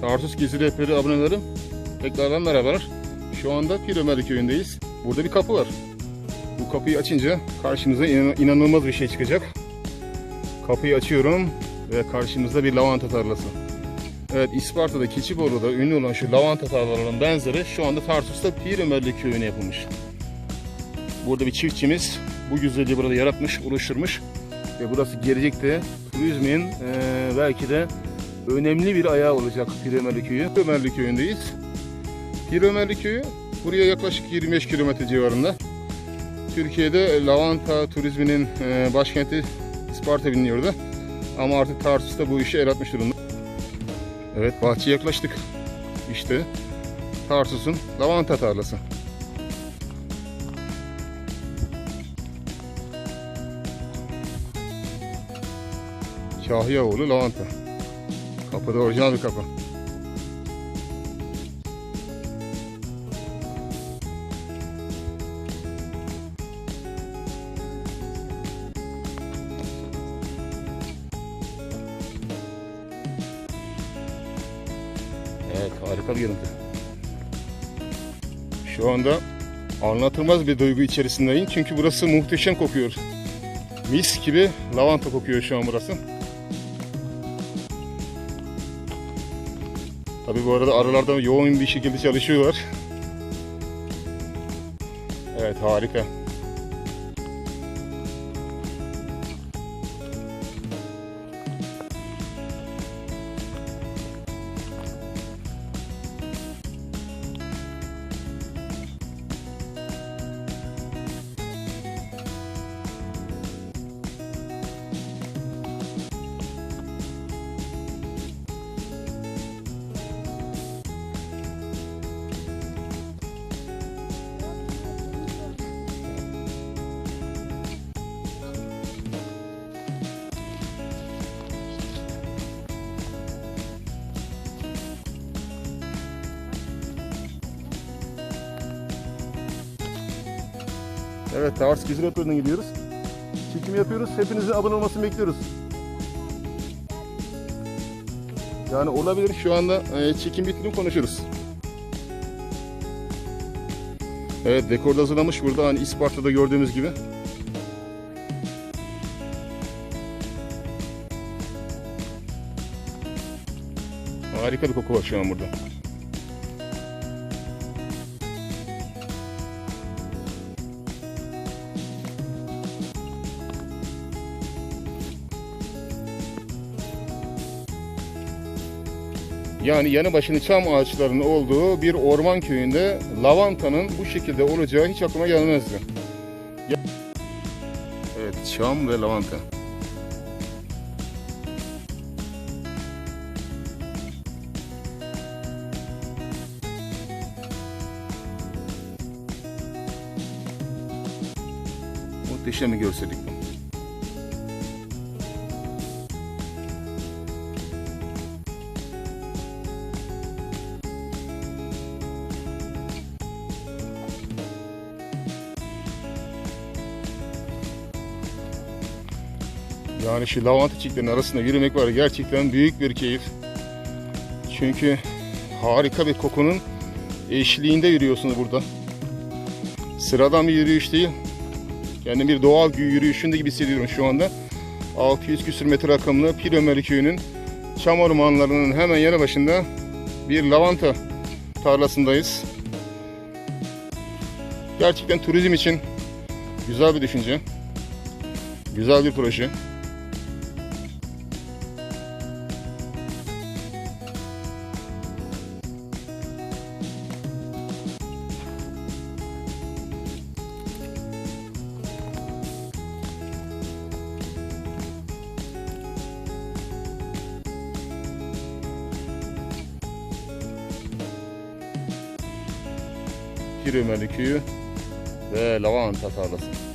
Tarsus Gezi Rehberi abonelerim tekrardan merhabalar. Şu anda Pirömerli köyündeyiz. Burada bir kapı var. Bu kapıyı açınca karşımıza inan- inanılmaz bir şey çıkacak. Kapıyı açıyorum ve karşımızda bir lavanta tarlası. Evet İsparta'da Keçiborlu'da ünlü olan şu lavanta tarlalarının benzeri şu anda Tarsus'ta Pirömerli köyüne yapılmış. Burada bir çiftçimiz bu güzelliği burada yaratmış, oluşturmuş. Ve burası gelecekte turizmin eee, belki de önemli bir ayağı olacak Piremerli Köyü. Piremerli Köyü'ndeyiz. Piremerli Köyü buraya yaklaşık 25 kilometre civarında. Türkiye'de lavanta turizminin eee, başkenti Isparta biliniyordu. Ama artık Tarsus'ta bu işe el atmış durumda. Evet bahçeye yaklaştık. İşte Tarsus'un lavanta tarlası. Kahyaoğlu lavanta. Kapıda orijinal bir kapı. Evet harika bir görüntü. Şu anda anlatılmaz bir duygu içerisindeyim çünkü burası muhteşem kokuyor. Mis gibi lavanta kokuyor şu an burası. Tabi bu arada aralarda yoğun bir şekilde çalışıyorlar. Evet harika. Evet Tavars Gezi Rehberi'ne gidiyoruz. Çekim yapıyoruz. Hepinizin abone olmasını bekliyoruz. Yani olabilir şu anda e, çekim bitirip konuşuruz. Evet dekorda hazırlamış burada hani İsparta'da gördüğümüz gibi. Harika bir koku var şu an burada. Yani yanı başında çam ağaçlarının olduğu bir orman köyünde lavantanın bu şekilde olacağı hiç aklıma gelmezdi. Evet, çam ve lavanta. Muhteşem bir görsellik bu. Yani şu lavanta çiçeklerinin arasında yürümek var gerçekten büyük bir keyif. Çünkü harika bir kokunun eşliğinde yürüyorsunuz burada. Sıradan bir yürüyüş değil. Yani bir doğal yürüyüşünde gibi hissediyorum şu anda. 600 küsür metre akımlı Pirömeri köyünün çam ormanlarının hemen yanı başında bir lavanta tarlasındayız. Gerçekten turizm için güzel bir düşünce. Güzel bir proje. Pirömeli köyü ve lavanta tarlası.